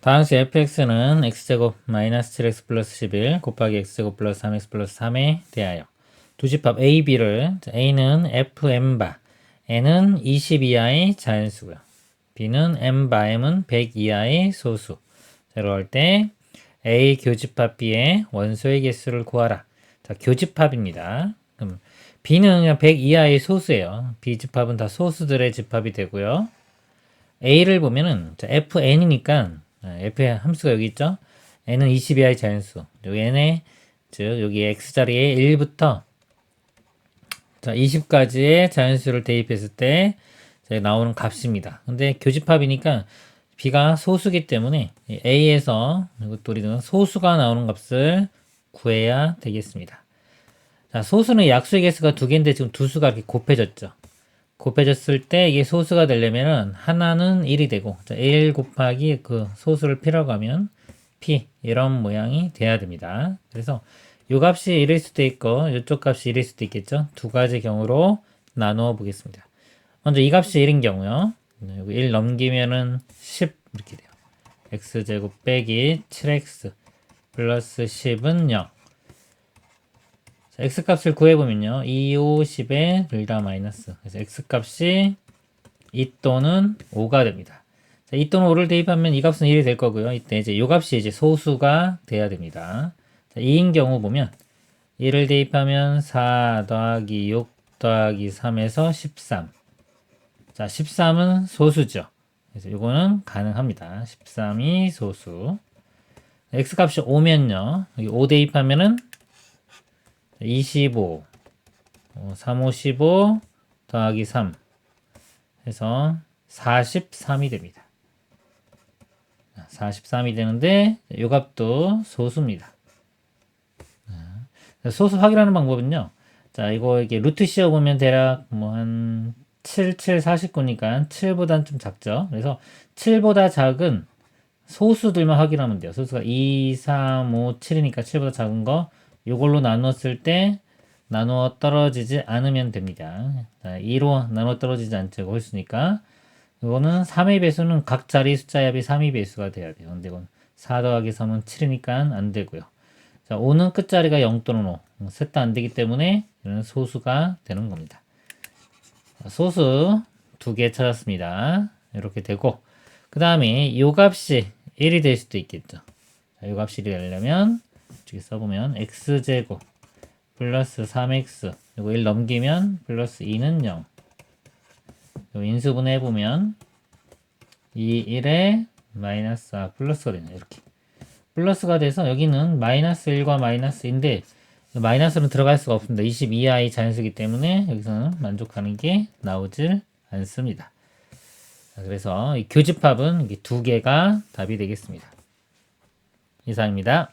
다음 시 fx는 x제곱 마이너스 7x 플러스 11 곱하기 x제곱 플러스 3x 플러스 3에 대하여 두 집합 a, b를 자, a는 fm바 n은 20 이하의 자연수고요. b는 m바 m은 100 이하의 소수. 자, 그럴 때 a 교집합 b의 원소의 개수를 구하라. 자, 교집합입니다. 그럼 b는 그냥 100 이하의 소수예요. b 집합은 다 소수들의 집합이 되고요. a를 보면은 자, fn이니까 f의 함수가 여기 있죠. n은 20 이하의 자연수. 여기 n의 즉 여기 x 자리에 1부터 자 20까지의 자연수를 대입했을 때 나오는 값입니다. 근데 교집합이니까 b가 소수기 때문에 a에서 이것도 우리는 소수가 나오는 값을 구해야 되겠습니다. 자, 소수는 약수의 개수가 두 개인데 지금 두 수가 이렇게 곱해졌죠. 곱해졌을 때 이게 소수가 되려면은 하나는 1이 되고 자, 1 곱하기 그 소수를 필요로 하면 p 이런 모양이 돼야 됩니다. 그래서 이 값이 1일 수도 있고 이쪽 값이 1일 수도 있겠죠. 두 가지 경우로 나누어 보겠습니다. 먼저 이 값이 1인 경우요. 여기 1 넘기면은 10 이렇게 돼요. x제곱 빼기 7x 플러스 10은 0. 자, x 값을 구해보면요. 2, 5, 10에 불다 마이너스. 그래서 x 값이 2 또는 5가 됩니다. 자, 2 또는 5를 대입하면 이 값은 1이 될 거고요. 이때 이제 이 값이 이제 소수가 돼야 됩니다. 자, 2인 경우 보면 1을 대입하면 4 더하기 6 더하기 3에서 13. 자, 13은 소수죠. 그래서 이거는 가능합니다. 13이 소수. x 값이 5면요. 여기 5 대입하면은 25, 3, 5, 15 더하기 3 해서 43이 됩니다. 43이 되는데 이 값도 소수입니다. 소수 확인하는 방법은요. 자, 이거 이게 루트 씌워 보면 대략 뭐 한 7, 7, 49니까 7보다는 좀 작죠. 그래서 7보다 작은 소수들만 확인하면 돼요. 소수가 2, 3, 5, 7이니까 7보다 작은 거 이걸로 나눴을 때 나누어 떨어지지 않으면 됩니다. 자, 2로 나누어 떨어지지 않죠. 홀수니까. 이거는 3의 배수는 각 자리 숫자 합이 3의 배수가 돼야 돼요. 근데 이건 4 더하기 3은 7이니까 안 되고요. 자, 5는 끝자리가 0 또는 5. 셋 다 안 되기 때문에 이는 소수가 되는 겁니다. 소수 두 개 찾았습니다. 이렇게 되고 그 다음에 이 값이 1이 될 수도 있겠죠. 자, 이 값이 1이 되려면 이렇게 써보면 x제곱 플러스 3x 이거 1 넘기면 플러스 2는 0 인수분해 해보면 2, 1에 마이너스 아 플러스가 되네 이렇게 플러스가 돼서 여기는 마이너스 1과 마이너스인데 마이너스는 들어갈 수가 없습니다. 22i 자연수기 때문에 여기서는 만족하는 게 나오질 않습니다. 그래서 이 교집합은 두 개가 답이 되겠습니다. 이상입니다.